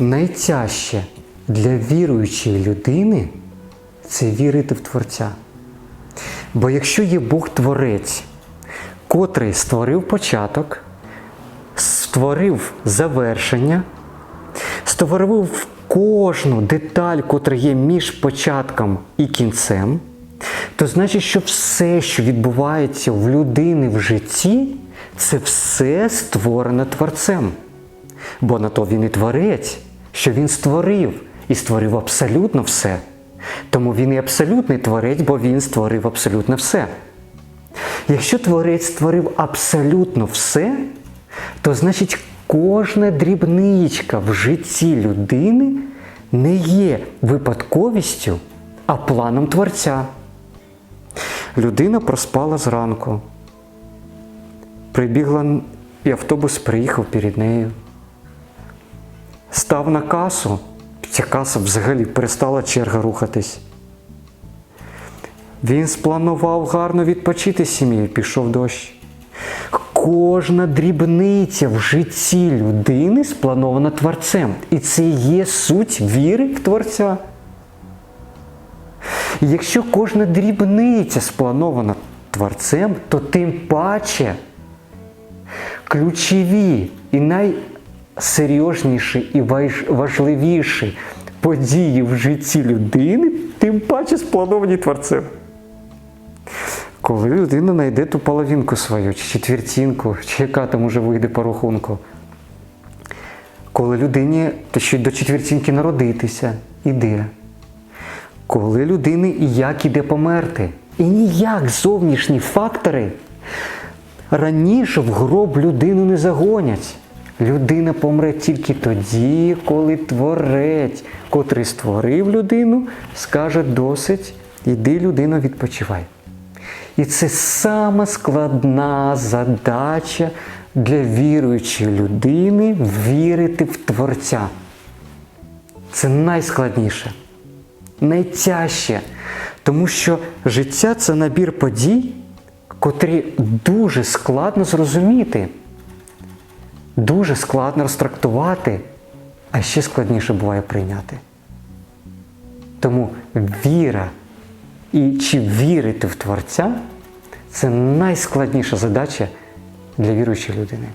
Найтяжче для віруючої людини це вірити в Творця. Бо якщо є Бог Творець, котрий створив початок, створив завершення, створив кожну деталь, котра є між початком і кінцем, то значить, що все, що відбувається в людини в житті, це все створено Творцем. Бо на то він і творець, що він створив і створив абсолютно все. Тому він і абсолютний творець, бо він створив абсолютно все. Якщо творець створив абсолютно все, то значить кожна дрібничка в житті людини не є випадковістю, а планом творця. Людина проспала зранку. Прибігла і автобус приїхав перед нею. Став на касу, ця каса взагалі перестала черга рухатись. Він спланував гарно відпочити з сім'єю, пішов дощ. Кожна дрібниця в житті людини спланована Творцем. І це є суть віри в Творця. Якщо кожна дрібниця спланована Творцем, то тим паче ключові і найсерйозніші і важливіші події в житті людини, тим паче сплановані Творцем. Коли людина знайде ту половинку свою, чи четвертинку, чи яка там уже вийде по рахунку. Коли людині то ще до четвертинки народитися іде. Коли людини як іде померти. І ніяк зовнішні фактори раніше в гроб людину не загонять. Людина помре тільки тоді, коли творець, котрий створив людину, скаже досить, іди, людина, відпочивай. І це сама складна задача для віруючої людини вірити в Творця. Це найскладніше, найтяжче, тому що життя це набір подій, котрі дуже складно зрозуміти, дуже складно розтрактувати, а ще складніше буває прийняти. Тому віра і чи вірити в Творця це найскладніша задача для віруючої людини.